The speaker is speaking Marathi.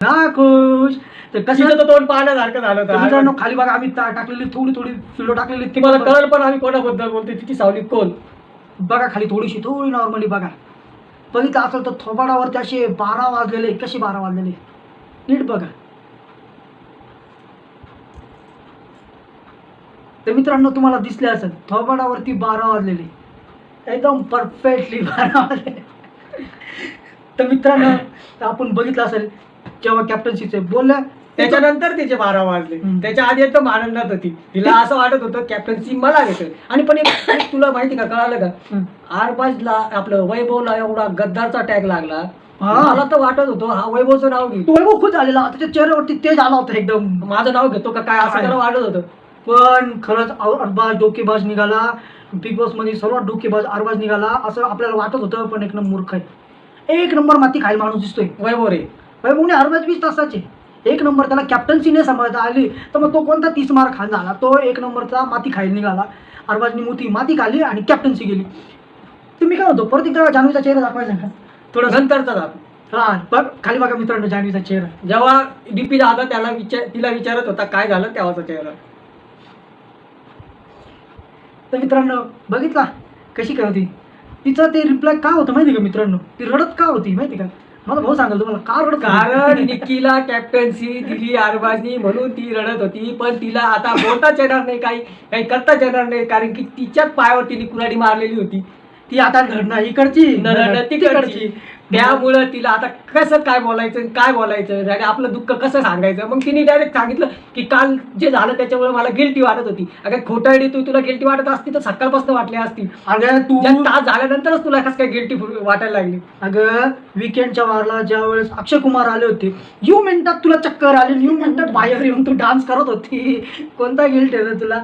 ना खुश तर कसं? तिचं तर तोंड पाहण्यासारखं झालं तर होतं मित्रांनो खाली बघा आम्ही टाकलेली थोडी थोडी व्हिडिओ टाकलेली ती मला कळलं पण आम्ही कोणाबद्दल बोलतोय तिची सावली कोण? बघा खाली थोडीशी थोडी नॉर्मली बघा. बघितलं असेल तर थोबाडावरती असे बारा वाजलेले कसे बारा वाजलेले नीट बघा. तर मित्रांनो तुम्हाला दिसले असेल थोबाडावरती बारा वाजलेले एकदम परफेक्टली बारा वाजले तर मित्रांनो आपण बघितलं असेल जेव्हा कॅप्टन्सीचे बोलल्या त्याच्यानंतर तिचे बारा वाजले. त्याच्या आधी एकदम आनंदात होती. तिला असं वाटत होतं कॅप्टन्सी मला घेतोय आणि पण एक तुला माहिती का कळालं का. आरबाजला आपलं वैभवला एवढा गद्दारचा टॅग लागला. मला तर वाटत होतं हा वैभवचं नाव घे तो वैभव खुश झालेला त्याच्या चेहऱ्यावरती तेज आला होता एकदम. माझं नाव घेतो का काय असं? त्याला वाटत होतं. पण खरंच अरबाज डोकेबाज निघाला. बिग बॉसमध्ये सर्वात डोकेबाज अरबाज निघाला असं आपल्याला वाटत होतं पण एक नंबर मूर्ख आहे. एक नंबर माती खायला माणूस दिसतोय. वैभव रे. वैभवने अरबाज वीस तासाचे. एक नंबर त्याला कॅप्टन्सीने सांभाळता आली. तर मग तो कोणता तीस मार खान झाला? तो एक नंबरचा माती खायला निघाला. अरबाजनी मोठी माती खाल्ली आणि कॅप्टन्सी गेली. तुम्ही काय होतो परत एकदा जान्हवीचा चेहरा दाखवायचा का थोडं नंतरचा दाखव. हा बघ खाली बघा मित्रांनो जान्हवीचा चेहरा. जेव्हा डीपी दादा त्याला विचार तिला विचारत होता काय झालं? तेव्हाचा चेहरा. तर मित्रांनो बघितला? कशी काय होती? तिचं ते रिप्लाय का होतं माहिती का मित्रांनो? ती रडत का होती माहिती का? मला भाऊ सांगाल तुम्हाला का रडत कारण निकीला कॅप्टन्सी दिली आरबाजनी म्हणून ती रडत होती. पण तिला आता बोलताच येणार नाही काही काही करताच येणार नाही कारण की तिच्याच पायावर तिने कुराडी मारलेली होती. ती आता घडणं इकडची न- तिकडची. त्यामुळं तिला आता कसं काय बोलायचं काय बोलायचं आणि आपलं दुःख कसं सांगायचं? मग तिने डायरेक्ट सांगितलं की काल जे झालं त्याच्यामुळे मला गिल्टी वाटत होती. अगं खोटारडी तू तुला गिल्टी वाटत असती तर सकाळपासून वाटली असती. अगं तू तास झाल्यानंतरच तुला कसं काय गिल्टी वाटायला लागली? अगं विकेंडच्या वारला ज्या वेळेस अक्षय कुमार आले होते यू मिनिटात तुला चक्कर आले यू मिनिटात बाहेर येऊन तू डान्स करत होती. कोणता गिल्ट आहे तुला?